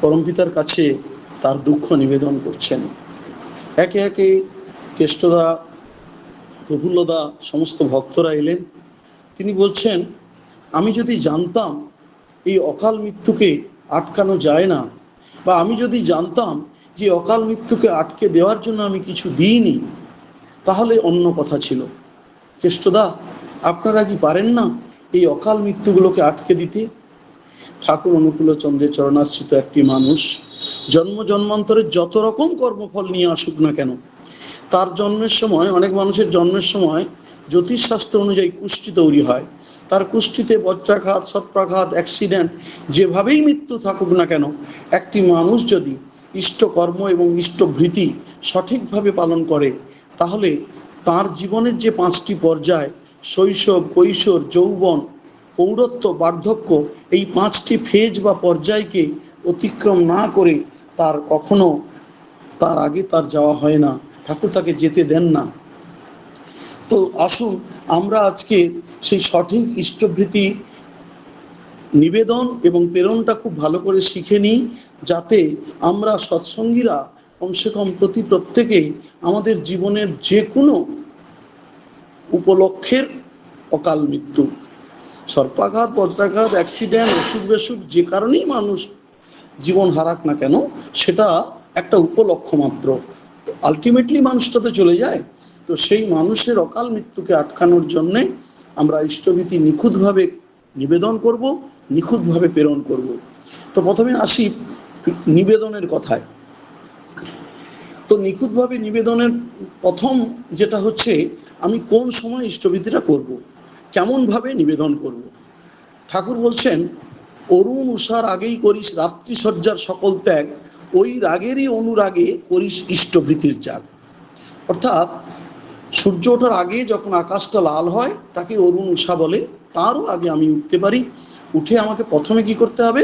পরমপিতার কাছে তার দুঃখ নিবেদন করছেন। একে একে কেষ্টদা, প্রফুল্লদা, সমস্ত ভক্তরা এলেন। তিনি বলছেন, আমি যদি জানতাম এই অকাল মৃত্যুকে আটকানো যায় না, বা আমি যদি জানতাম যে অকাল মৃত্যুকে আটকে দেওয়ার জন্য আমি কিছু দিইনি, তাহলে অন্য কথা ছিল। কেষ্টদা, আপনারা কি পারেন না এই অকাল মৃত্যুগুলোকে আটকে দিতে? ঠাকুর অনুকূল চন্দ্রের চরণাশ্রিত একটি মানুষ, জন্ম জন্মান্তরের যত রকম কর্মফল নিয়ে আসুক না কেন, তার জন্মের সময়, অনেক মানুষের জন্মের সময় জ্যোতিষশাস্ত্র অনুযায়ী কুষ্টি তৈরি হয়। তার কুষ্টিতে বজ্রাঘাত সত্রাঘাত অ্যাক্সিডেন্ট, যেভাবেই মৃত্যু থাকুক না কেন, একটি মানুষ যদি ইষ্টকর্ম এবং ইষ্টভৃতি সঠিকভাবে পালন করে, তাহলে তার জীবনের যে পাঁচটি পর্যায়, শৈশব, কৈশোর, যৌবন পৌরত্ব বার্ধক্য এই পাঁচটি ফেজ বা পর্যায়কে অতিক্রম না করে তার কখনো তার আগে তার যাওয়া হয় না। ঠাকুর তাকে যেতে দেন না। তো আসুন আমরা আজকে সেই সঠিক ইষ্টভৃতি নিবেদন এবং প্রেরণটা খুব ভালো করে শিখে নিই, যাতে আমরা সৎসঙ্গীরা কমসে কম প্রতি প্রত্যেকেই আমাদের জীবনের যে কোনো উপলক্ষের অকাল মৃত্যু সর্পাঘাত, বজ্রাঘাত অ্যাক্সিডেন্ট অসুখ বেসুখ, যে কারণেই মানুষ জীবন হারাক না কেন, সেটা একটা উপলক্ষ মাত্র। আলটিমেটলি মানুষটা তো চলে যায়। তো সেই মানুষের অকাল মৃত্যুকে আটকানোর জন্যে আমরা ইষ্টভীতি নিখুঁতভাবে নিবেদন করব, নিখুঁতভাবে প্রেরণ করব। তো প্রথমে আসি নিবেদনের কথায়। তো নিখুঁতভাবে নিবেদনের প্রথম যেটা হচ্ছে, আমি কোন সময় ইষ্টভীতিটা করব। কেমনভাবে নিবেদন করব। ঠাকুর বলছেন, অরুণ উষার আগেই করিস রাত্রিসজ্জার সকল ত্যাগ, ওই রাগেরই অনুরাগে করিস ইষ্টভীতির জাগ। অর্থাৎ সূর্য ওঠার আগে যখন আকাশটা লাল হয়, তাকে অরুণ উষা বলে, তারও আগে আমি উঠতে পারি। উঠে আমাকে প্রথমে কি করতে হবে?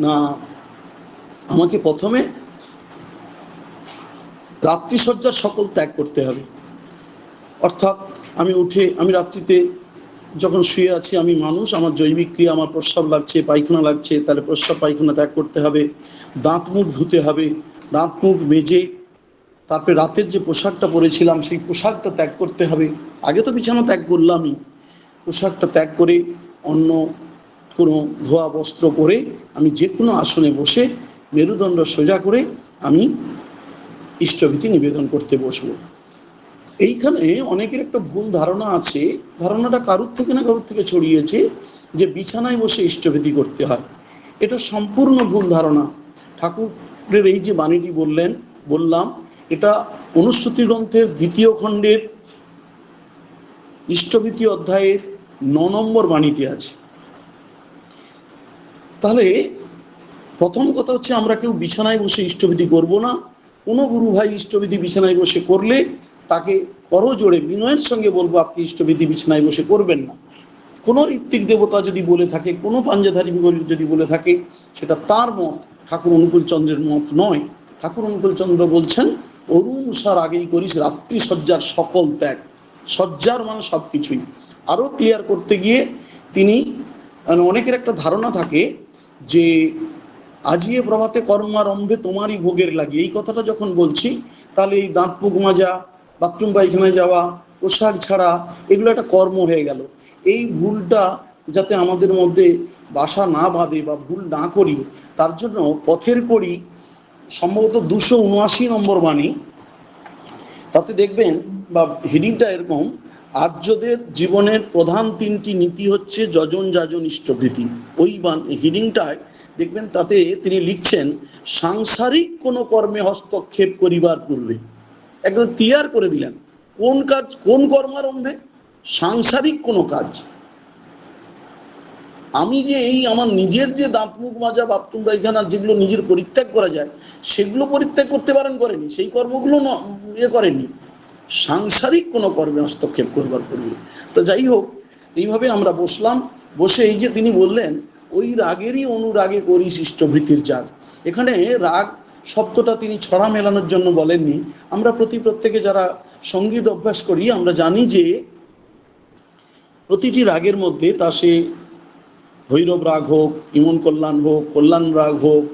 না, আমাকে প্রথমে রাত্রিসজ্জার সকল ত্যাগ করতে হবে। অর্থাৎ আমি উঠে, আমি রাত্রিতে যখন শুয়ে আছি আমি মানুষ, আমার জৈবিক ক্রিয়া, আমার প্রস্রাব লাগছে, পায়খানা লাগছে, তাহলে প্রস্রাব পায়খানা ত্যাগ করতে হবে, দাঁত মুখ ধুতে হবে, দাঁত মুখ মেজে তারপরে রাতের যে পোশাকটা পরেছিলাম, সেই পোশাকটা ত্যাগ করতে হবে। আগে তো বিছানা ত্যাগ করলামই। পোশাকটা ত্যাগ করে অন্য কোনো ধোয়া বস্ত্র পরে আমি যে কোনো আসনে বসে মেরুদণ্ড সোজা করে আমি ইষ্টভীতি নিবেদন করতে বসবো। এইখানে অনেকের একটা ভুল ধারণা আছে। ধারণাটা কারুর থেকে না কারুর থেকে ছড়িয়েছে যে বিছানায় বসে ইষ্টভীতি করতে হয়। এটা সম্পূর্ণ ভুল ধারণা। ঠাকুরের এই যে বাণীটি বললেন, বললাম, এটা অনুশ্রুতি গ্রন্থের দ্বিতীয় খণ্ডের ইষ্টভীতি অধ্যায়ের ন নম্বর বাণীতে আছে। তাহলে প্রথম কথা হচ্ছে আমরা কেউ বিছানায় বসে ইষ্টভীতি করব না। কোনো গুরু ভাই ইষ্টবিধি বিছানায় বসে করলে তাকে করো জোরে বিনয়ের সঙ্গে বলব, আপনি ইষ্টবিধি বিছানায় বসে করবেন না। কোনো ঋত্বিক দেবতা যদি বলে থাকে, কোনো পাঞ্জাধারী যদি বলে থাকে, সেটা তার মত, ঠাকুর অনুকূল চন্দ্রের মত নয়। ঠাকুর অনুকূল চন্দ্র বলছেন, অরুণ সার আগেই করিস রাত্রি সজ্জার সকল ত্যাগ। সজ্জার মানে সব কিছুই আরও ক্লিয়ার করতে গিয়ে তিনি মানে অনেকের একটা ধারণা থাকে যে আজিয়ে প্রভাতে কর্মারম্ভে তোমারই ভোগের লাগে। এই কথাটা যখন বলছি, তাহলে এই দাঁত মুখ মাজা বাথরুম, পায়খানায় যাওয়া, পোশাক ছাড়া, এগুলো একটা কর্ম হয়ে গেল। এই ভুলটা যাতে আমাদের মধ্যে বাসা না বাঁধে বা ভুল না করি, তার জন্য পথের করি সম্ভবত দুশো উনআশি নম্বর বাণী। তাতে দেখবেন বা হেডিংটা এরকম, আর্যদের জীবনের প্রধান তিনটি নীতি হচ্ছে যজন যাজন ইষ্টভৃতি। ওই হিডিংটায় দেখবেন তাতে তিনি লিখছেন, সাংসারিক কোনো কর্মে হস্তক্ষেপ করিবার পূর্বে। একদম ক্লিয়ার করে দিলেন। কোন কাজ, কোন কর্মারম্ভে সাংসারিক কোনো কাজ। আমি যে এই আমার নিজের যে দাঁত, মুখ মাজা, বাথরুম, পায়খানা, যেগুলো নিজের পরিত্যাগ করা যায়, সেগুলো পরিত্যাগ করতে পারেন, করেনি। সেই কর্মগুলো ইয়ে করেনি সাংসারিক কোনো কর্মে হস্তক্ষেপ করবার পূর্বে। তো যাই হোক, এইভাবে আমরা বসলাম। বসে এই যে তিনি বললেন, ওই রাগেরই অনুরাগে করি সৃষ্টভৃতির জাগ। এখানে রাগ শব্দটা তিনি ছড়া মেলানোর জন্য বলেননি। আমরা প্রতি প্রত্যেকে যারা সংগীত অভ্যাস করি, আমরা জানি যে প্রতিটি রাগের মধ্যে তা সে ভৈরব রাগ হোক, ইমন কল্যাণ হোক, কল্যাণ রাগ হোক,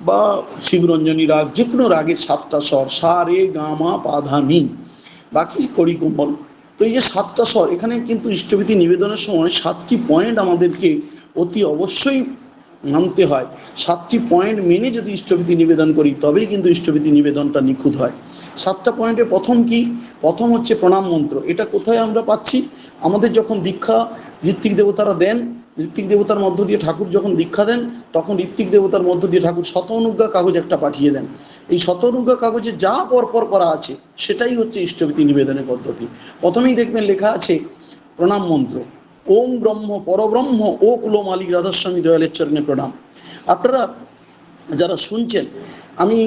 বা শিবরঞ্জনী রাগ যে কোনো রাগের সাতটা স্বর, সা, রে, গা, মা, পা, ধা, নি, বাকি করি কোমল। তো এই যে সাতটা স্বর, এখানে কিন্তু ইষ্টভীতি নিবেদনের সময় সাতটি পয়েন্ট আমাদেরকে অতি অবশ্যই মানতে হয়। সাতটি পয়েন্ট মেনে যদি ইষ্টভীতি নিবেদন করি, তবেই কিন্তু ইষ্টভীতি নিবেদনটা নিখুঁত হয়। সাতটা পয়েন্টে প্রথম কি? প্রথম হচ্ছে প্রণাম মন্ত্র। এটা কোথায় আমরা পাচ্ছি? আমাদের যখন দীক্ষা ঋত্বিক দেবতারা দেন, ঋত্বিক দেবতার মধ্য দিয়ে ঠাকুর যখন দীক্ষা দেন, তখন ঋত্বিক দেবতার মধ্য দিয়ে ঠাকুর শত অনুজ্ঞা কাগজ একটা পাঠিয়ে দেন। এই শত অনুজ্ঞা কাগজে যা পরপর করা আছে, সেটাই হচ্ছে ইষ্টভীতি নিবেদনের পদ্ধতি। প্রথমেই দেখবেন লেখা আছে, প্রণাম মন্ত্র। ওম ব্রহ্ম পরব্রহ্ম, ও কুলম আলী রাধাস্বামী দয়ালের চরণে প্রণাম। আপনারা যারা শুনছেন, আমি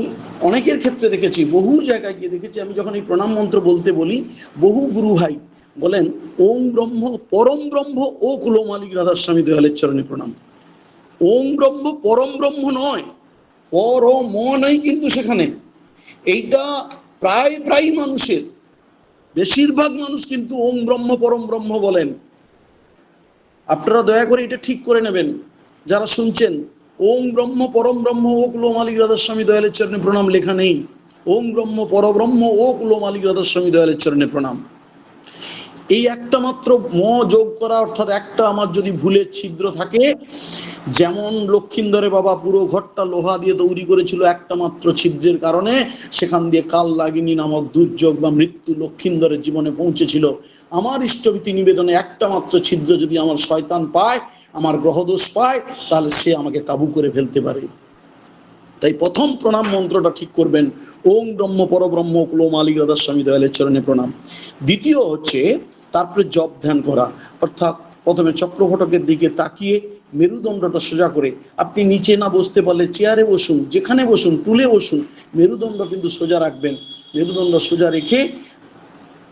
অনেকের ক্ষেত্রে দেখেছি, বহু জায়গায় গিয়ে দেখেছি, আমি যখন এই প্রণাম মন্ত্র বলতে বলি, বহু গুরু ভাই বলেন, ওম ব্রহ্ম, পরম ব্রহ্ম ও কুলো মালিক রাধাস্বামী দয়ালের চরণে প্রণাম। ওম ব্রহ্ম, পরম ব্রহ্ম নয় পর ম নাই কিন্তু সেখানে। এইটা প্রায় প্রায় মানুষের, বেশিরভাগ মানুষ কিন্তু ওম ব্রহ্ম, পরম ব্রহ্ম বলেন। আপনারা দয়া করে এটা ঠিক করে নেবেন। যারা শুনছেন ওম ব্রহ্ম, পরম ব্রহ্ম, ও কুলো মালিক রাধাস্বামী, দয়ালের চরণে প্রণাম, লেখা নেই। ওম ব্রহ্ম পরব্রহ্ম ও কুলো মালিক রাধাস্বামী, দয়ালের চরণে প্রণাম। এই একটা মাত্র ম যোগ করা, অর্থাৎ একটা আমার যদি ভুলের ছিদ্র থাকে, যেমন লক্ষিন্দরে বাবা পুরো ঘরটা লোহা দিয়ে তৈরি করেছিল একটা মাত্র ছিদ্রের কারণে, সেখান দিয়ে কাল লাগিনী নামক দুর্যোগ বা মৃত্যু লক্ষিন্দরের জীবনে পৌঁছেছিল। আমার ইষ্টভীতি নিবেদনে একটা মাত্র ছিদ্র যদি আমার শয়তান পায় আমার গ্রহদোষ পায়, তাহলে সে আমাকে কাবু করে ফেলতে পারে। তাই প্রথম প্রণাম মন্ত্রটা ঠিক করবেন। ওম ব্রহ্ম পরব্রহ্ম কুলো মালিক রাধাস্বামী দয়ালের চরণে প্রণাম। দ্বিতীয় হচ্ছে, তারপরে জপ ধ্যান করা। অর্থাৎ প্রথমে চক্রঘটকের দিকে তাকিয়ে মেরুদণ্ডটা সোজা করে, আপনি নিচে না বসতে পারলে চেয়ারে বসুন, যেখানে বসুন, টুলে বসুন, মেরুদণ্ড কিন্তু সোজা রাখবেন। মেরুদণ্ড সোজা রেখে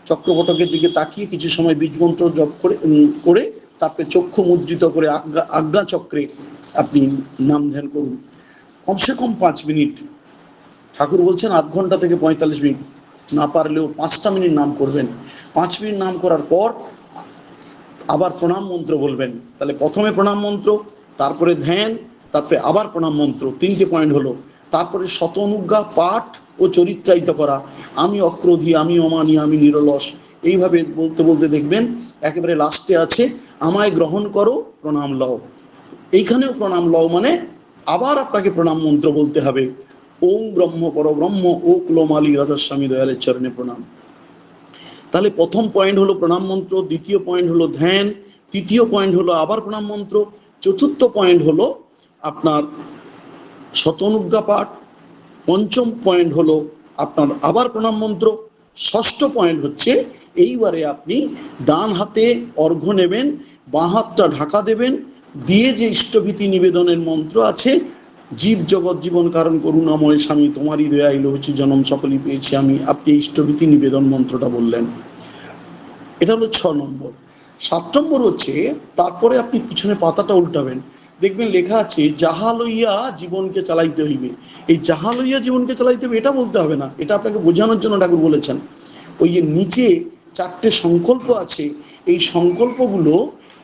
চক্রবটকের দিকে তাকিয়ে কিছু সময় বীজমন্ত্র জপ করে করে তারপরে চক্ষু মুদ্রিত করে আজ্ঞা আজ্ঞা চক্রে আপনি নাম ধ্যান করুন। কমসে কম পাঁচ মিনিট। ঠাকুর বলছেন আধ ঘণ্টা থেকে পঁয়তাল্লিশ মিনিট। না পারলেও পাঁচটা মিনিট নাম করবেন। পাঁচ মিনিট নাম করার পর আবার প্রণাম মন্ত্র বলবেন। তাহলে প্রথমে প্রণাম মন্ত্র, তারপরে ধ্যান, তারপরে আবার প্রণাম মন্ত্র। তিনটে পয়েন্ট হলো। তারপরে শত অনুজ্ঞা পাঠ ও চরিত্রায়িত করা। আমি অক্রোধী, আমি অমানি, আমি নিরলস। এইভাবে বলতে বলতে দেখবেন, একেবারে লাস্টে আছে, আমায় গ্রহণ করো, প্রণাম লও। এইখানেও প্রণাম লও মানে আবার আপনাকে প্রণাম মন্ত্র বলতে হবে। ওম ব্রহ্ম পরব্রহ্ম ও কুলমালী রাধাস্বামী দয়ালের চরণে প্রণাম। তাহলে প্রথম পয়েন্ট হলো প্রণাম মন্ত্র, দ্বিতীয় পয়েন্ট হলো ধ্যান, তৃতীয় পয়েন্ট হলো আবার প্রণাম মন্ত্র, চতুর্থ পয়েন্ট হলো আপনার শতনুজ্ঞা পাঠ, পঞ্চম পয়েন্ট হলো আপনার আবার প্রণাম মন্ত্র, ষষ্ঠ পয়েন্ট হচ্ছে এইবারে আপনি ডান হাতে অর্ঘ্য নেবেন, বাঁ হাতটা ঢাকা দেবেন, দিয়ে যে ইষ্টভীতি নিবেদনের মন্ত্র আছে, জীব জগৎ জীবন কারণ করুণাময় স্বামী, তোমারই দয়া দয়াইল হচ্ছে জনম, সকলই পেয়েছি আমি। আপনি ইষ্টভীতি নিবেদন মন্ত্রটা বললেন। এটা হলো ছ নম্বর। সাত নম্বর হচ্ছে, তারপরে আপনি পিছনে পাতাটা উল্টাবেন। দেখবেন লেখা আছে, যাহা লইয়া জীবনকে চালাইতে হইবে। এই যাহা লইয়া জীবনকে চালাইতে হইবে, এটা বলতে হবে না। এটা আপনাকে বোঝানোর জন্য ঠাকুর বলেছেন। ওই যে নিচে চারটে সংকল্প আছে। এই সংকল্পগুলো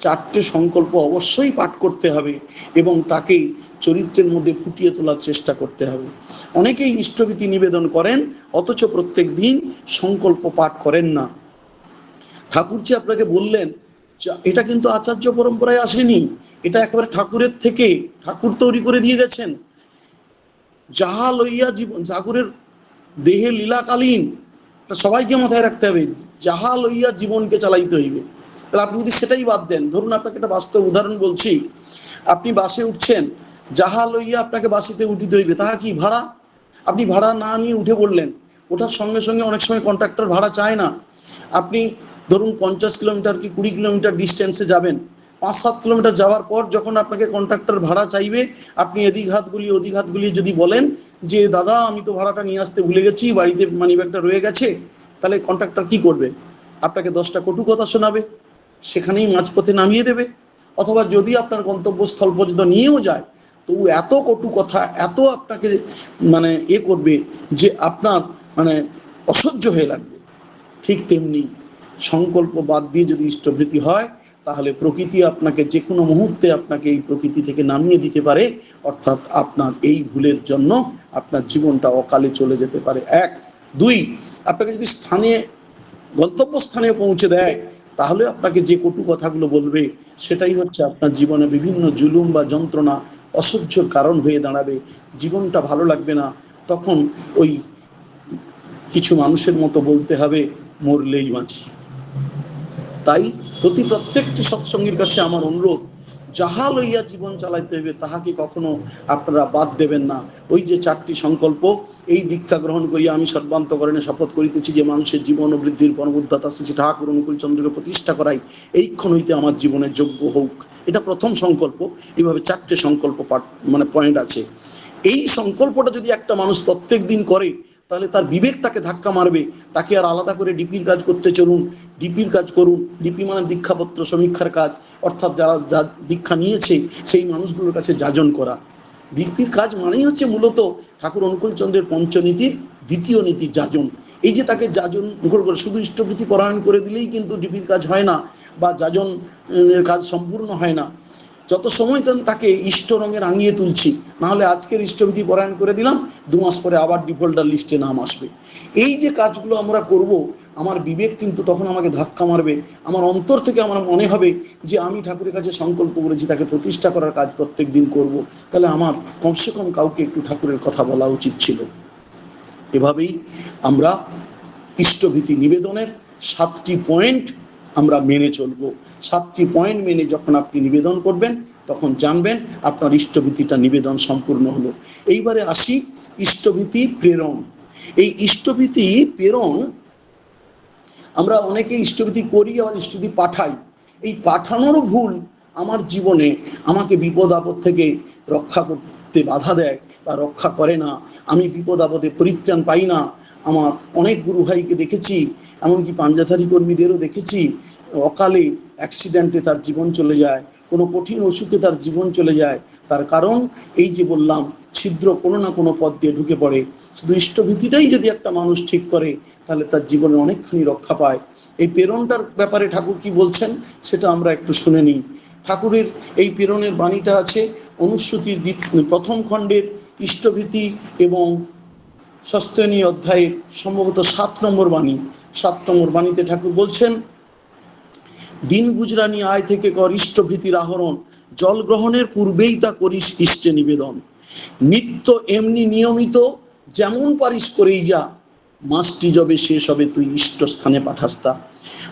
চারটে সংকল্প অবশ্যই পাঠ করতে হবে এবং তাকে চরিত্রের মধ্যে ফুটিয়ে তোলার চেষ্টা করতে হবে। অনেকেই ইষ্টভীতি নিবেদন করেন, অথচ প্রত্যেক দিন সংকল্প পাঠ করেন না। ঠাকুরজি আপনাকে বললেন এটা কিন্তু আচার্য পরম্পরায় আসেনি। এটা একেবারে ঠাকুরের থেকে, ঠাকুর তৈরি করে দিয়ে গেছেন। যাহা লইয়া জীবন, ঠাকুরের দেহে লীলাকালীন এটা সবাইকে মাথায় রাখতে হবে, যাহা লইয়া জীবনকে চালাইতে হইবে। তাহলে আপনি যদি সেটাই বাদ দেন, ধরুন আপনাকে একটা বাস্তব উদাহরণ বলছি। আপনি বাসে উঠছেন, যাহা লইয়া আপনাকে বাসিতে উঠিতে হইবে, তাহা কি ভাড়া? আপনি ভাড়া না নিয়ে উঠে পড়লেন ওঠার সঙ্গে সঙ্গে অনেক সময় কন্ট্রাক্টর ভাড়া চায় না। আপনি ধরুন পঞ্চাশ কিলোমিটার কি কুড়ি কিলোমিটার ডিস্টেন্সে যাবেন, পাঁচ সাত কিলোমিটার যাওয়ার পর যখন আপনাকে কন্ট্রাক্টর ভাড়া চাইবে, আপনি এদিক হাতগুলি ওদিক হাতগুলি যদি বলেন যে, দাদা, আমি তো ভাড়াটা নিয়ে আসতে ভুলে গেছি, বাড়িতে মানি ব্যাগটা রয়ে গেছে, তাহলে কন্ট্রাক্টর কি করবে? আপনাকে দশটা কটু কথা শোনাবে, সেখানেই মাঝপথে নামিয়ে দেবে। অথবা যদি আপনার গন্তব্যস্থল পর্যন্ত নিয়েও যায় তবু এত কটু কথা, এত আপনাকে মানে এ করবে যে আপনার মানে অসহ্য হয়ে লাগবে। ঠিক তেমনি সংকল্প বাদ দিয়ে যদি ইষ্টভৃতি হয় তাহলে প্রকৃতি আপনাকে যে কোনো মুহূর্তে আপনাকে এই প্রকৃতি থেকে নামিয়ে দিতে পারে, অর্থাৎ আপনার এই ভুলের জন্য আপনার জীবনটা অকালে চলে যেতে পারে। এক। দুই, আপনাকে যদি স্থানে, গন্তব্যস্থানে পৌঁছে দেয়, তাহলে আপনাকে যে কটু কথাগুলো বলবে, সেটাই হচ্ছে আপনার জীবনে বিভিন্ন জুলুম বা যন্ত্রণা অসহ্যর কারণ হয়ে দাঁড়াবে। জীবনটা ভালো লাগবে না, তখন ওই কিছু মানুষের মতো বলতে হবে, মরলেই বাঁচি। তাই প্রতি প্রত্যেকটি সৎসঙ্গীর কাছে আমার অনুরোধ, যাহা লইয়া জীবন চালাইতে হইবে তাহাকে কখনো আপনারা বাদ দেবেন না। ওই যে চারটি সংকল্প, এই দীক্ষা গ্রহণ করিয়া আমি সর্বান্তকরণে শপথ করিতেছি যে মানুষের জীবন ও বৃদ্ধির পরমুদ্দাতা শ্রী শ্রী ঠাকুর অনুকূল চন্দ্রকে প্রতিষ্ঠা করাই, এইক্ষণ হইতে আমার জীবনের যোগ্য হোক। এটা প্রথম সংকল্প। এইভাবে চারটে সংকল্প পাঠ মানে পয়েন্ট আছে। এই সংকল্পটা যদি একটা মানুষ প্রত্যেক দিন করে তাহলে তার বিবেক তাকে ধাক্কা মারবে। তাকে আর আলাদা করে ডিপির কাজ করতে চলুন। ডিপির কাজ করুন। ডিপি মানে দীক্ষাপত্র সমীক্ষার কাজ। অর্থাৎ যারা যা দীক্ষা নিয়েছে, সেই মানুষগুলোর কাছে যাজন করা। ডিপির কাজ মানেই হচ্ছে মূলত ঠাকুর অনুকূল চন্দ্রের পঞ্চনীতির দ্বিতীয় নীতি যাজন। এই যে তাকে যাজন করে শুধু ইষ্টভৃতি পরায়ণ করে দিলেই কিন্তু ডিপির কাজ হয় না বা যাজন কাজ সম্পূর্ণ হয় না। যত সময় তাকে ইষ্ট রঙে রাঙিয়ে তুলছি, নাহলে আজকের ইষ্টবিধি পরায়ণ করে দিলাম, দু মাস পরে আবার ডিফল্টার লিস্টে নাম আসবে। এই যে কাজগুলো আমরা করব, আমার বিবেক কিন্তু তখন আমাকে ধাক্কা মারবে। আমার অন্তর থেকে আমার মনে হবে যে আমি ঠাকুরের কাছে সংকল্প করেছি, তাকে প্রতিষ্ঠা করার কাজ প্রত্যেক দিন করব। তাহলে আমার কমসে কম কাউকে একটু ঠাকুরের কথা বলা উচিত ছিল। এভাবেই আমরা ইষ্টভীতি নিবেদনের সাতটি পয়েন্ট আমরা মেনে চলবো। সাতটি পয়েন্ট মেনে যখন আপনি নিবেদন করবেন, তখন জানবেন আপনার ইষ্টভীতিটা নিবেদন সম্পূর্ণ হলো। এইবারে আসি ইষ্টভীতি প্রেরণ। এই ইষ্টভীতি প্রেরণ, আমরা অনেকে ইষ্টভীতি করি, আবার ইষ্টভীতি পাঠাই। এই পাঠানোরও ভুল আমার জীবনে আমাকে বিপদ আপদ থেকে রক্ষা করতে বাধা দেয় বা রক্ষা করে না। আমি বিপদ আপদে পরিত্রাণ পাই না। আমার অনেক গুরু ভাইকে দেখেছি, এমনকি পাঞ্জাধারী কর্মীদেরও দেখেছি। অকালে অ্যাক্সিডেন্টে তার জীবন চলে যায়, কোনো কঠিন অসুখে তার জীবন চলে যায়, তার কারণ এই যে বললাম, ছিদ্র কোনো না কোনো পথ দিয়ে ঢুকে পড়ে। শুধু ইষ্টভীতিটাই যদি একটা মানুষ ঠিক করে, তাহলে তার জীবনে অনেকখানি রক্ষা পায়। এই প্রেরণটার ব্যাপারে ঠাকুর কি বলছেন, সেটা আমরা একটু শুনে নিই। ঠাকুরের এই প্রেরণের বাণীটা আছে, অনুশ্রুতির প্রথম খণ্ডের ইষ্টভীতি এবং সস্তনী অধ্যায়ের সম্ভবত সাত নম্বর বাণী। সাত নম্বর বাণীতে ঠাকুর বলছেন দিন গুজরানি আয় থেকে কর ইষ্টভীতির আহরণ। জল গ্রহণের পূর্বেই তা করিস ইষ্টে নিবেদন। নিত্য এমনি নিয়মিত যেমন পারিস করেই যা। মাসটি যবে শেষ হবে, তুই ইষ্ট স্থানে পাঠাস তা।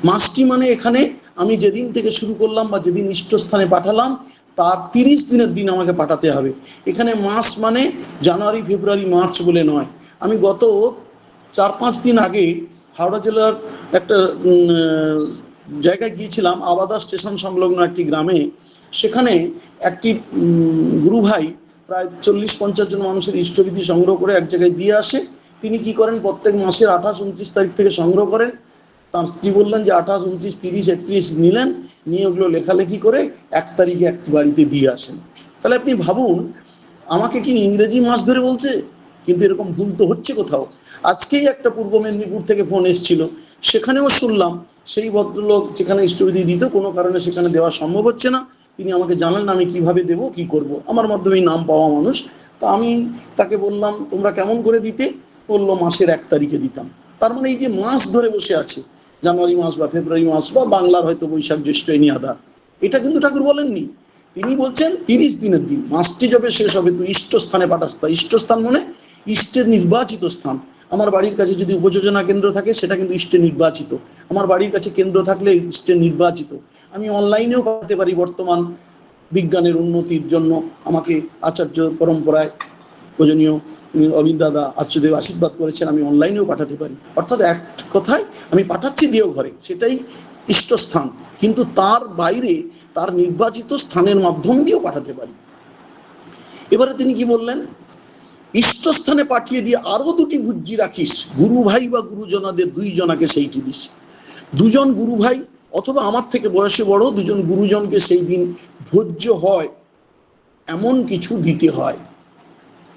মাসটি মানে এখানে আমি যেদিন থেকে শুরু করলাম বা যেদিন ইষ্ট স্থানে পাঠালাম, তার তিরিশ দিনের দিন আমাকে পাঠাতে হবে। এখানে মাস মানে জানুয়ারি, ফেব্রুয়ারি, মার্চ বলে নয়। আমি গত চার পাঁচ দিন আগে হাওড়া জেলার একটা জায়গায় গিয়েছিলাম, আবাদা স্টেশন সংলগ্ন একটি গ্রামে। সেখানে একটি গুরু ভাই প্রায় চল্লিশ, পঞ্চাশ জন মানুষের ইষ্টবিধি সংগ্রহ করে এক জায়গায় দিয়ে আসে। তিনি কি করেন, প্রত্যেক মাসের আঠাশ, উনত্রিশ তারিখ থেকে সংগ্রহ করেন। তার স্ত্রী বললেন যে আঠাশ, উনত্রিশ, তিরিশ, একত্রিশ নিলেন, নিয়ে ওগুলো লেখালেখি করে এক তারিখে একটি বাড়িতে দিয়ে আসেন। তাহলে আপনি ভাবুন, আমাকে কি ইংরেজি মাস ধরে বলছে? কিন্তু এরকম ভুল তো হচ্ছে কোথাও। আজকেই একটা পূর্ব মেদিনীপুর থেকে ফোন এসেছিল। সেখানেও শুনলাম সেই ভদ্রলোক যেখানে ইষ্টবিধি দিত, কোনো কারণে সেখানে দেওয়া সম্ভব হচ্ছে না। তিনি আমাকে জানালেন, আমি কীভাবে দেব, কি করব? আমার মাধ্যমে নাম পাওয়া মানুষ। তা আমি তাকে বললাম, তোমরা কেমন করে দিতে? বলল, মাসের এক তারিখে দিতাম। তার মানে এই যে মাস ধরে বসে আছে, জানুয়ারি মাস বা ফেব্রুয়ারি মাস বা বাংলার হয়তো বৈশাখ জ্যৈষ্ঠ এনি আদা এটা কিন্তু ঠাকুর বলেননি। তিনি বলছেন, তিরিশ দিনের দিন, মাসটি যবে শেষ হবে, তুই ইষ্ট স্থানে পাঠাস। তা ইষ্ট স্থান মানে ইষ্টের নির্বাচিত স্থান। আমার বাড়ির কাছে যদি উপযোজনা কেন্দ্র থাকে, সেটা কিন্তু ইষ্টে নির্বাচিত। আমার বাড়ির কাছে কেন্দ্র থাকলে ইষ্টে নির্বাচিত। আমি অনলাইনেও পাঠাতে পারি বর্তমান বিজ্ঞানের উন্নতির জন্য। আমাকে আচার্য পরম্পরায় প্রয়োজনীয় অমিত দাদা আচার্যদেব আশীর্বাদ করেছেন, আমি অনলাইনেও পাঠাতে পারি। অর্থাৎ এক কথায় আমি পাঠাচ্ছি দিয়েও ঘরে। সেটাই ইষ্টস্থান। কিন্তু তার বাইরে তার নির্বাচিত স্থানের মাধ্যম দিয়েও পাঠাতে পারি। এবারে তিনি কি বললেন? ইষ্টস্থানে পাঠিয়ে দিয়ে আরও দুটি ভুজ্জি রাখিস। গুরু ভাই বা গুরুজনাদের দুইজনাকে সেইটি দিস। দুজন গুরু ভাই, অথবা আমার থেকে বয়সে বড়, দুজন গুরুজনকে সেই দিন ভোজ্য হয়, এমন কিছু দিতে হয়।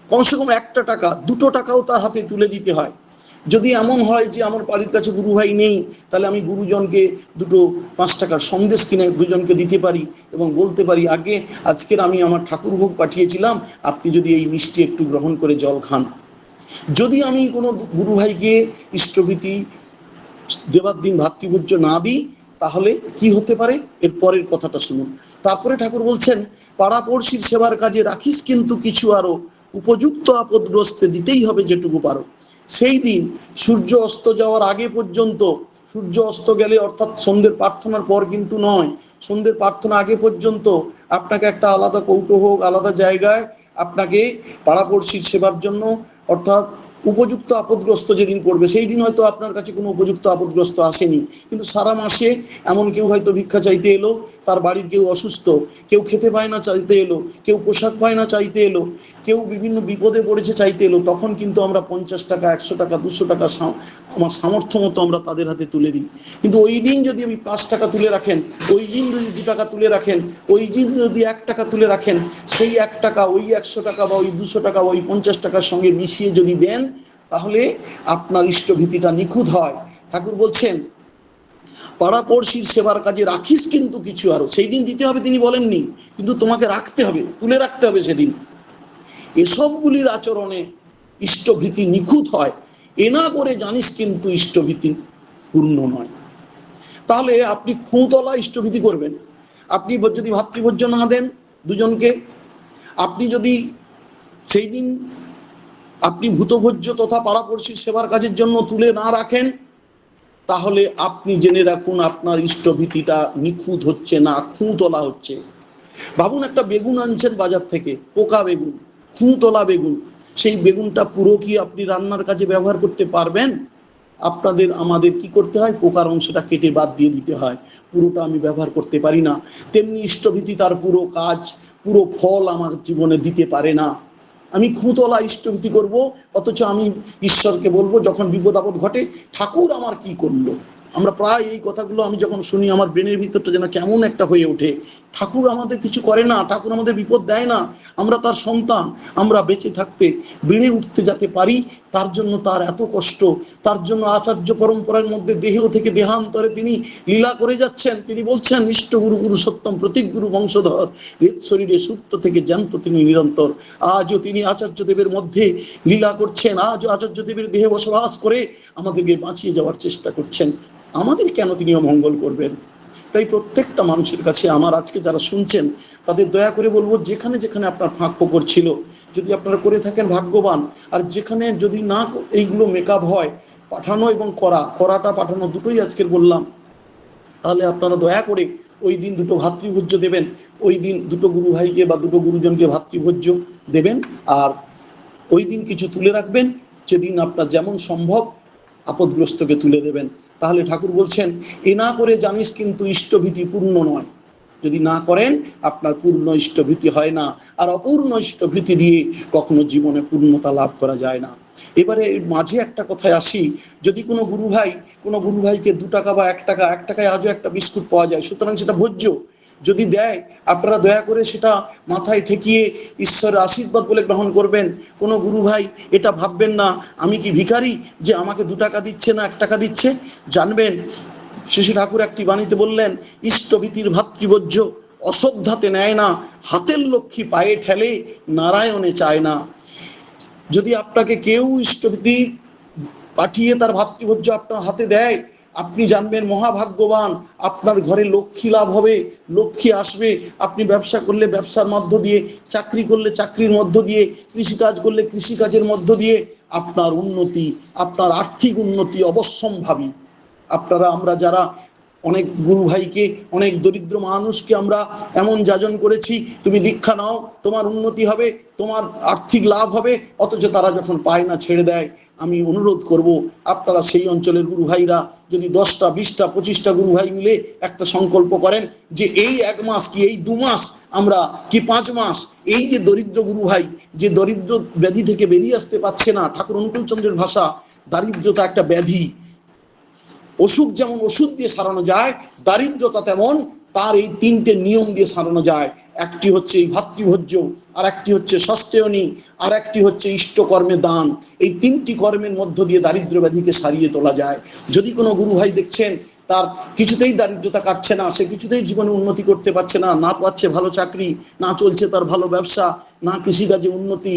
কমসে কম একটা টাকা, দুটো টাকাও তার হাতে তুলে দিতে হয়। যদি এমন হয় যে আমার বাড়ির কাছে গুরু ভাই নেই, তাহলে আমি গুরুজনকে দুটো পাঁচ টাকার সন্দেশ কিনে দুজনকে দিতে পারি এবং বলতে পারি, আগে আজকের আমি আমার ঠাকুর ভোগ পাঠিয়েছিলাম, আপনি যদি এই মিষ্টি একটু গ্রহণ করে জল খান। যদি আমি কোনো গুরু ভাইকে ইষ্টভীতি দেবার দিন ভাতৃভোজ্য না দিই, তাহলে কি হতে পারে? এর পরের কথাটা শুনুন। তারপরে ঠাকুর বলছেন পাড়াপড়শির সেবার কাজে রাখিস কিন্তু কিছু আরও, উপযুক্ত আপদগ্রস্তে দিতেই হবে যেটুকু পারো। সেই দিন সূর্য অস্ত যাওয়ার আগে পর্যন্ত, সূর্য অস্ত গেলে অর্থাৎ সন্ধ্যের প্রার্থনার পর কিন্তু নয়, সন্ধ্যের প্রার্থনা আগে পর্যন্ত আপনাকে একটা আলাদা কৌটো হোক আলাদা জায়গায় আপনাকে পাড়াপড়শির সেবার জন্য অর্থাৎ উপযুক্ত আপদগ্রস্ত যেদিন পড়বে, সেই দিন হয়তো আপনার কাছে কোনো উপযুক্ত আপদগ্রস্ত আসেনি। কিন্তু সারা মাসে এমন কেউ হয়তো ভিক্ষা চাইতে এলো, তার বাড়ির কেউ অসুস্থ, কেউ খেতে পায় না চাইতে এলো, কেউ পোশাক পায় না চাইতে এলো কেউ বিভিন্ন বিপদে পড়েছে চাইতে এলো, তখন কিন্তু আমরা পঞ্চাশ টাকা, একশো টাকা, দুশো টাকা আমার সামর্থ্য মতো আমরা তাদের হাতে তুলে দিই। কিন্তু ওই দিন যদি আমি পাঁচ টাকা তুলে রাখেন, ওই দিন যদি দু টাকা তুলে রাখেন, ওই দিন যদি এক টাকা তুলে রাখেন, সেই এক টাকা, ওই একশো টাকা বা ওই দুশো টাকা ওই পঞ্চাশ টাকার সঙ্গে মিশিয়ে যদি দেন, তাহলে আপনার ইষ্টভীতিটা নিখুঁত হয়। ঠাকুর বলছেন, পাড়াপড়শির সেবার কাজে রাখিস কিন্তু কিছু আরও। সেই দিন দিতে হবে তিনি বলেননি, কিন্তু তোমাকে রাখতে হবে, তুলে রাখতে হবে সেদিন। এসবগুলির আচরণে ইষ্টভীতি নিখুঁত হয়। এ না করে জানিস কিন্তু ইষ্টভীতি পূর্ণ নয়। তাহলে আপনি খুঁতলা ইষ্টভীতি করবেন। আপনি যদি ভাতৃভোজ্য না দেন দুজনকে, আপনি যদি সেই দিন আপনি ভূতভোজ্য তথা পাড়াপড়শির সেবার কাজের জন্য তুলে না রাখেন, তাহলে আপনি জেনে রাখুন আপনার ইষ্টভীতিটা নিখুঁত হচ্ছে না খুঁতলা হচ্ছে। ভাবুন একটা বেগুন আনছেন বাজার থেকে, পোকা বেগুন। খুঁতলা বেগুন। সেই বেগুনটা পুরো কি আপনি রান্নার কাজে ব্যবহার করতে পারবেন? আপনাদের, আমাদের কি করতে হয়? পোকার অংশটা কেটে বাদ দিয়ে দিতে হয়। পুরোটা আমি ব্যবহার করতে পারি না। তেমনি ইষ্টভীতি তার পুরো কাজ, পুরো ফল আমার জীবনে দিতে পারে না। আমি খুঁতলা ইষ্টভীতি করব, অথচ আমি ঈশ্বরকে বলব, যখন বিপদ আপদ ঘটে, ঠাকুর আমার কি করল? আমরা প্রায় এই কথাগুলো আমি যখন শুনি, আমার ব্রেনের ভিতরটা যেন কেমন একটা হয়ে ওঠে। ঠাকুর আমাদের কিছু করে না, ঠাকুর আমাদের বিপদ দেয় না। আমরা তার সন্তান, আমরা বেঁচে থাকতে, বেড়ে উঠতে যাতে পারি, তার জন্য তার এত কষ্ট। তার জন্য আচার্য পরম্পরার মধ্যে দেহ থেকে দেহান্তরে তিনি লীলা করে যাচ্ছেন। তিনি বলছেন ইষ্ট গুরু গুরু সত্যম প্রতীক গুরু বংশধর বেদ শরীরে সুপ্ত থেকে জ্যান্ত তিনি নিরন্তর। আজও তিনি আচার্য দেবের মধ্যে লীলা করছেন। আজও আচার্য দেবের দেহে বসবাস করে আমাদেরকে বাঁচিয়ে যাওয়ার চেষ্টা করছেন। আমাদের কেন তিনি অমঙ্গল করবেন? তাই প্রত্যেকটা মানুষের কাছে আমার আজকে যারা শুনছেন, তাদের দয়া করে বলব, যেখানে যেখানে আপনার ফাঁক ফোকর ছিল, যদি আপনারা করে থাকেন ভাগ্যবান। আর যেখানে যদি না এইগুলো মেকআপ হয়, পাঠানো এবং করা, করাটা, পাঠানো দুটোই আজকের বললাম, তাহলে আপনারা দয়া করে ওই দিন দুটো ভাতৃভোজ্য দেবেন, ওই দিন দুটো গুরু ভাইকে বা দুটো গুরুজনকে ভাতৃভোজ্য দেবেন, আর ওই দিন কিছু তুলে রাখবেন, যেদিন আপনার যেমন সম্ভব আপদগ্রস্তকে তুলে দেবেন। তাহলে ঠাকুর বলছেন, এ না করে জানিস কিন্তু ইষ্টভীতি পূর্ণ নয়। যদি না করেন, আপনার পূর্ণ ইষ্টভীতি হয় না। আর অপূর্ণ ইষ্টভীতি দিয়ে কখনো জীবনে পূর্ণতা লাভ করা যায় না। এবারে মাঝে একটা কথায় আসি, যদি কোনো গুরু ভাই, কোনো গুরু ভাইকে দু টাকা বা এক টাকা, এক টাকায় আজও একটা বিস্কুট পাওয়া যায়, সুতরাং সেটা ভোজ্য। যদি দেয়, আপনারা দয়া করে সেটা মাথায় ঠেকিয়ে ঈশ্বরের আশীর্বাদ বলে গ্রহণ করবেন। কোনো গুরু ভাই এটা ভাববেন না, আমি কি ভিখারি যে আমাকে দু টাকা দিচ্ছে না এক টাকা দিচ্ছে? জানবেন, শিশু ঠাকুর একটি বাণীতে বললেন ইষ্টভীতির ভাতৃভোজ্য অশ্রদ্ধাতে নেয় না, হাতের লক্ষ্মী পায়ে ঠেলে নারায়ণে চায় না। যদি আপনাকে কেউ ইষ্টভীতি পাঠিয়ে তার ভাতৃভোজ্য আপনার হাতে দেয় আপনি জানবেন মহাভাগ্যবান, আপনার ঘরে লক্ষ্মী লাভ হবে, লক্ষ্মী আসবে। আপনি ব্যবসা করলে ব্যবসার মধ্য দিয়ে, চাকরি করলে চাকরির মধ্য দিয়ে, কৃষিকাজ করলে কৃষিকাজের মধ্য দিয়ে আপনার উন্নতি, আপনার আর্থিক উন্নতি অবশ্যম্ভাবী। আপনারা, আমরা যারা অনেক গুরু ভাইকে, অনেক দরিদ্র মানুষকে আমরা এমন যাজন করেছি, তুমি দীক্ষা নাও, তোমার উন্নতি হবে, তোমার আর্থিক লাভ হবে, অথচ তারা যখন পায় না, ছেড়ে দেয়। আমি অনুরোধ করব, আপনারা সেই অঞ্চলের গুরু ভাইরা যদি দশটা, বিশটা, পঁচিশটা গুরু ভাই মিলে একটা সংকল্প করেন যে এই এক মাস কি এই দু মাস আমরা কি পাঁচ মাস? এই যে দরিদ্র গুরু ভাই, যে দরিদ্র ব্যাধি থেকে বেরিয়ে আসতে পারছে না, ঠাকুর অনুকূল চন্দ্রের ভাষা, দারিদ্রতা একটা ব্যাধি। অসুখ যেমন ওষুধ দিয়ে সারানো যায়, দারিদ্রতা তেমন তার এই তিনটে নিয়ম দিয়ে সারানো যায়। একটি হচ্ছে এই ভাতৃভোজ্য আর একটি হচ্ছে সস্তেয়নী আর একটি হচ্ছে ইষ্টকর্মে দান। এই তিনটি কর্মের মধ্য দিয়ে দারিদ্র ব্যাধিকে সারিয়ে তোলা যায়। যদি কোনো গুরু ভাই দেখছেন, তার কিছুতেই দারিদ্রতা কাটছে না, সে কিছুতেই জীবনে উন্নতি করতে পারছে না না পাচ্ছে ভালো চাকরি, না চলছে তার ভালো ব্যবসা, না কৃষিকাজে উন্নতি,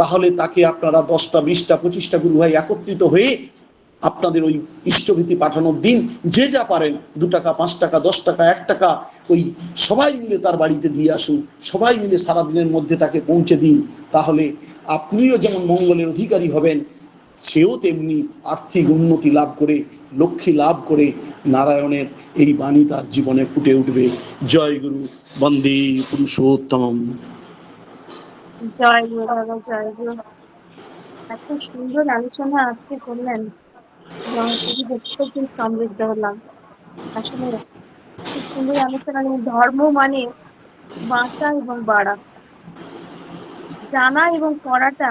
তাহলে তাকে আপনারা দশটা, বিশটা, পঁচিশটা গুরু ভাই একত্রিত হয়ে আপনাদের ওই ইষ্টভীতি পাঠানোর দিন যে যা পারেন, দু টাকা, পাঁচ টাকা, দশ টাকা, এক টাকা, ওই সবাই মিলে তার বাড়িতে দিয়ে আসুন, সবাই মিলে সারা দিনের মধ্যে তাকে পৌঁছে দিন। তাহলে আপনিও যেমন মঙ্গলের অধিকারী হবেন, সেও তেমনি আর্থিক উন্নতি লাভ করে, লক্ষ্মী লাভ করে নারায়ণের এই বাণী তার জীবনে ফুটে উঠবে। জয় গুরু, বন্দে পুরুষোত্তম জয় গুরু জয় গুরু। এত সুন্দর আলোচনা আজকে করলেন। খুব সমৃদ্ধ হলাম আসলে খুব সুন্দর আলোচনা ধর্ম মানে বাঁচা এবং বাড়া। জানা এবং করাটা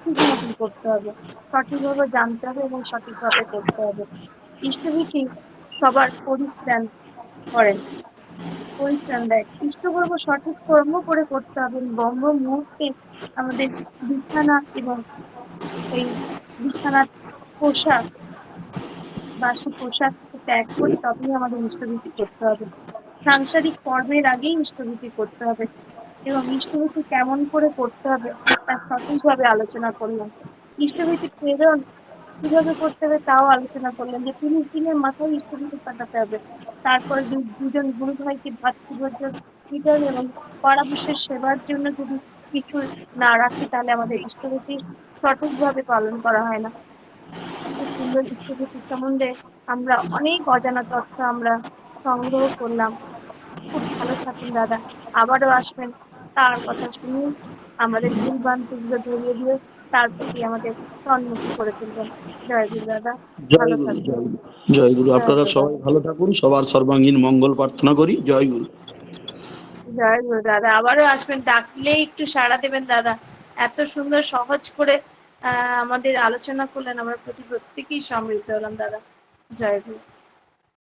ঠিক মতন করতে হবে। সঠিকভাবে জানতে হবে এবং সঠিকভাবে করতে হবে। ইষ্টভীতি সবার পরিত্রাণ করেন। পরিত্রাণ দেয়। ইষ্টকর্ম সঠিক কর্ম করে করতে হবে ব্রহ্ম মুহূর্তে আমাদের বিছানা এবং এই বিছানার পোশাক বাসি পোশাক ত্যাগ করে, তবেই আমাদের ইষ্টভীতি করতে হবে। সাংসারিক কর্মের আগেই ইষ্টভীতি করতে হবে এবং ইষ্টভীতি কেমন করে করতে হবে তা সঠিকভাবে আলোচনা করলাম। ইষ্টভীতি প্রেরণ কীভাবে করতে হবে তাও আলোচনা করলেন যে তিরিশ দিনের মাথায় ইষ্টভীতি পাঠাতে হবে। তারপরে দুজন গুরু ভাইকে ভাতৃভোজ্য বিতরণ এবং পরামর্শের সেবার জন্য যদি কিছু না রাখি তাহলে আমাদের ইষ্টভীতি সঠিকভাবে পালন করা হয় না। সুন্দর ইষ্টভীতি সম্বন্ধে আমরা অনেক অজানা তথ্য আমরা সংগ্রহ করলাম। খুব ভালো থাকুন দাদা। আবারও আসবেন। তার কথা শুনে আমাদের ভুল ভ্রান্তিগুলো ধরিয়ে দিয়ে তার প্রতি আমাদের সম্মুখী করে তুলবেন। জয় গুরু দাদা। ভালো থাকবেন। জয় গুরু। আপনারা সবাই ভালো থাকুন। সবার সর্বাঙ্গীন মঙ্গল প্রার্থনা করি। জয় গুরু। জয় গুরু দাদা। আবারও আসবেন। ডাকলেই একটু সাড়া দেবেন দাদা। এত সুন্দর সহজ করে আমাদের আলোচনা করলেন আমরা প্রতি প্রত্যেকেই সমৃদ্ধ হলাম দাদা। জয় গুরু।